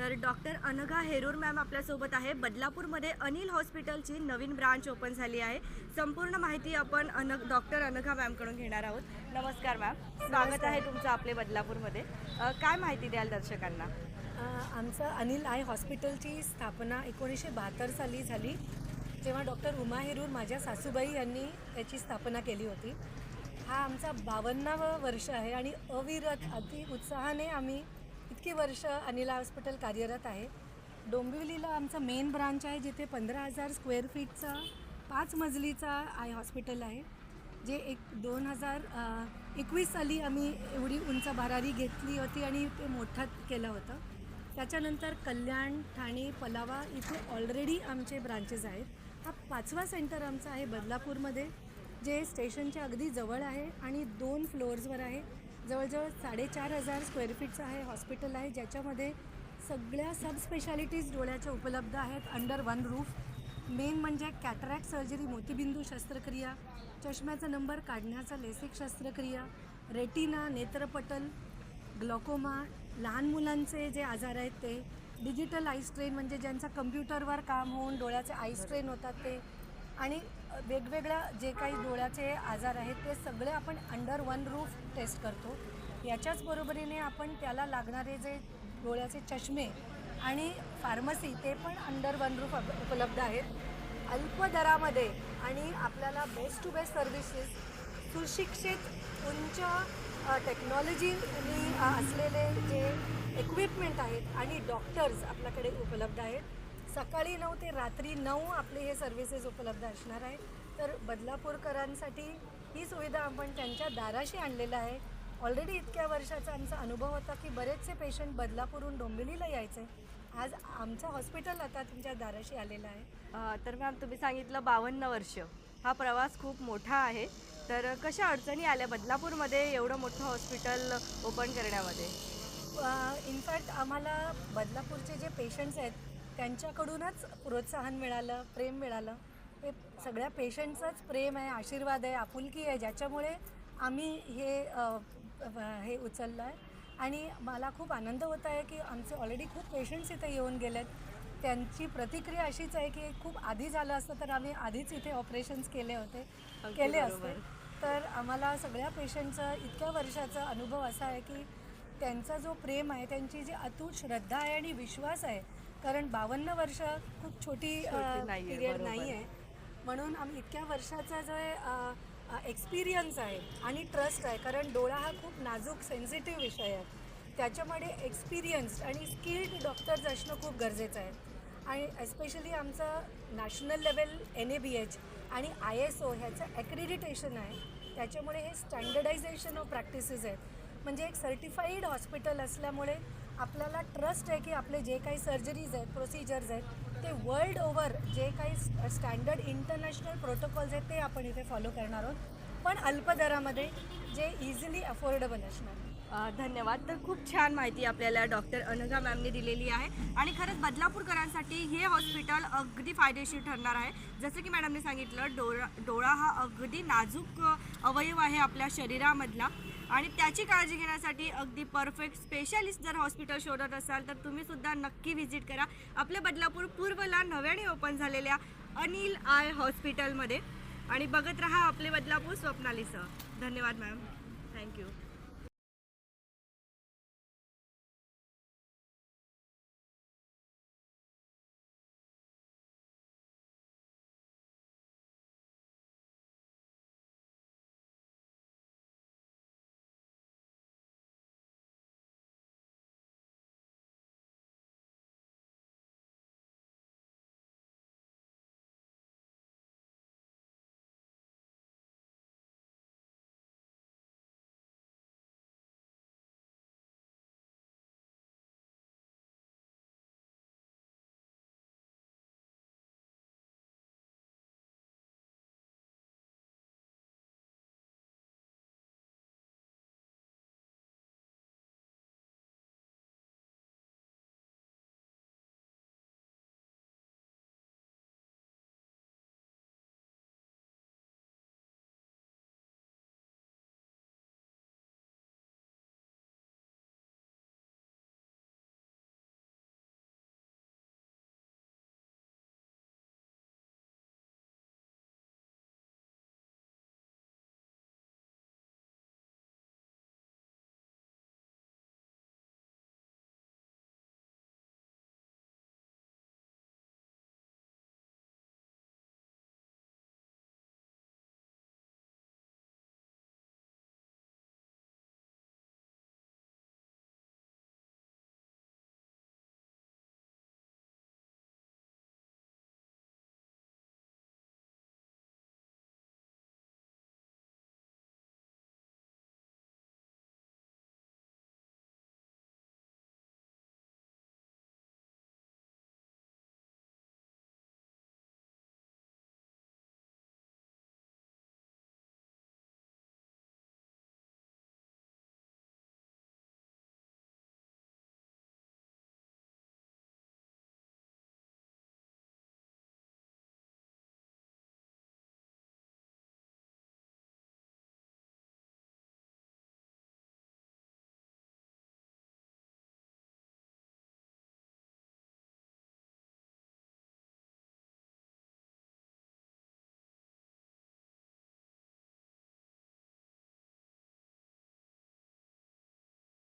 तर doctor Anagha हेरूर ma'am आपल्यासोबत आहे. बदलापूरमध्ये अनिल हॉस्पिटलची नवीन ब्रांच ओपन झाली आहे. संपूर्ण माहिती आपण अनघ डॉक्टर अनघा मॅमकडून घेणार आहोत. नमस्कार मॅम. स्वागत आहे तुमचं आपले बदलापूरमध्ये. काय माहिती द्याल दर्शकांना? आमचं अनिल आय हॉस्पिटलची स्थापना एकोणीसशे बहात्तर साली झाली जेव्हा डॉक्टर उमा हेरूर माझ्या सासूबाई यांनी याची स्थापना केली होती. हा आमचा बावन्नावं वर्ष आहे आणि अविरत अति उत्साहाने आम्ही इतकी वर्ष अनिला हॉस्पिटल कार्यरत आहे. डोंबिवलीला आमचं मेन ब्रांच आहे जिथे पंधरा हजार स्क्वेअर फीटचा पाच मजलीचा आय हॉस्पिटल आहे. जे एक दोन हजार एकवीस साली आम्ही एवढी उंच भरारी घेतली होती आणि ते मोठं केलं होतं. त्याच्यानंतर कल्याण ठाणे पलावा इथे ऑलरेडी आमचे ब्रांचेस आहेत. हा पाचवा सेंटर आमचा आहे बदलापूरमध्ये जे स्टेशनच्या अगदी जवळ आहे आणि दोन फ्लोअर्सवर आहे. जवळजवळ साडेचार हजार स्क्वेअर फीटचं आहे हॉस्पिटल आहे ज्याच्यामध्ये सगळ्या सबस्पेशालिटीज डोळ्याच्या उपलब्ध आहेत अंडर वन रूफ मेन म्हणजे कॅटरॅक्ट सर्जरी मोतीबिंदू शस्त्रक्रिया चष्म्याचा नंबर काढण्याचा लेसिक शस्त्रक्रिया रेटिना नेत्रपटल ग्लॉकोमा लहान मुलांचे जे आजार आहेत ते डिजिटल आय स्ट्रेन म्हणजे ज्यांचा कम्प्युटरवर काम होऊन डोळ्याचे आय स्ट्रेन होतात ते आणि वेगवेगळ्या जे काही डोळ्याचे आजार आहेत ते सगळे आपण अंडर वन रूफ टेस्ट करतो. याच्याच बरोबरीने आपण त्याला लागणारे जे डोळ्याचे चष्मे आणि फार्मसी ते पण अंडर वन रूफ उपलब्ध आहेत. अल्प दरामध्ये आणि आपल्याला बेस्ट टू बेस्ट सर्व्हिसेस सुशिक्षित उंच टेक्नॉलॉजीनी असलेले जे इक्विपमेंट आहेत आणि डॉक्टर्स आपल्याकडे उपलब्ध आहेत. सकाळी नऊ ते रात्री नऊ आपले हे सर्व्हिसेस उपलब्ध असणार आहे तर बदलापूरकरांसाठी ही सुविधा आपण त्यांच्या दाराशी आणलेलं आहे. ऑलरेडी इतक्या वर्षाचा आमचा अनुभव होता की बरेचसे पेशंट बदलापूरहून डोंबिवलीला यायचे. आज आमचं हॉस्पिटल आता तुमच्या दाराशी आलेलं आहे. तर मॅम तुम्ही सांगितलं बावन्न वर्ष. हा प्रवास खूप मोठा आहे. तर कशा अडचणी आल्या बदलापूरमध्ये एवढं मोठं हॉस्पिटल ओपन करण्यामध्ये? इनफॅक्ट आम्हाला बदलापूरचे जे पेशंट्स आहेत त्यांच्याकडूनच प्रोत्साहन मिळालं प्रेम मिळालं. हे सगळ्या पेशंटचंच प्रेम आहे आशीर्वाद आहे आपुलकी आहे ज्याच्यामुळे आम्ही हे हे उचललं आहे आणि मला खूप आनंद होत आहे की आमचे ऑलरेडी खूप पेशंट्स इथे येऊन गेलेत. त्यांची प्रतिक्रिया अशीच आहे की खूप आधी झालं असतं तर आम्ही आधीच इथे ऑपरेशन्स केले होते. केले. असते. तर आम्हाला सगळ्या पेशंटचा इतक्या वर्षाचा अनुभव असा आहे की त्यांचा जो प्रेम आहे त्यांची जी अतूट श्रद्धा आहे आणि विश्वास आहे कारण बावन्न वर्ष खूप छोटी पिरियड. नाही आहे म्हणून आम्ही इतक्या वर्षाचा जो एक्सपिरियन्स आहे आणि ट्रस्ट आहे कारण डोळा हा खूप नाजूक सेन्सिटिव्ह विषय आहे. त्याच्यामध्ये एक्सपिरियन्स्ड आणि स्किल्ड डॉक्टर्स असणं खूप गरजेचं आहे. आणि एस्पेशली आमचं national level N A B H आणि आय एस ओ ह्याचं ॲक्रिडिटेशन आहे. त्याच्यामुळे हे स्टँडर्डायझेशन ऑफ प्रॅक्टिसेस आहेत. म्हणजे एक सर्टिफाईड हॉस्पिटल असल्यामुळे आपल्याला ट्रस्ट आहे की आपले जे काही सर्जरीज आहेत प्रोसिजर्स आहेत ते वर्ल्ड ओव्हर जे काही स्टँडर्ड इंटरनॅशनल प्रोटोकॉल्स आहेत ते आपण इथे फॉलो करणार आहोत. पण अल्प दरामध्ये जे इझिली अफोर्डेबल असणार. धन्यवाद. तर खूप छान माहिती आपल्याला डॉक्टर अनघा मॅमने दिलेली आहे. आणि खरंच बदलापूरकरांसाठी हे हॉस्पिटल अगदी फायदेशीर ठरणार आहे. जसं की मॅडमने सांगितलं डोळा डोळा हा अगदी नाजूक अवयव आहे आपल्या शरीरामधला. आणि त्याची काळजी घेण्यासाठी अगदी परफेक्ट स्पेशालिस्ट जर हॉस्पिटल शोधत असाल तर तुम्ही सुद्धा नक्की व्हिजिट करा. आपल्या बदलापूर पूर्वला नव्याने ओपन झालेल्या अनिल आय हॉस्पिटलमध्ये आणि बघत रहा आपले बदलापूर स्वप्नालीसह. धन्यवाद मॅम थँक्यू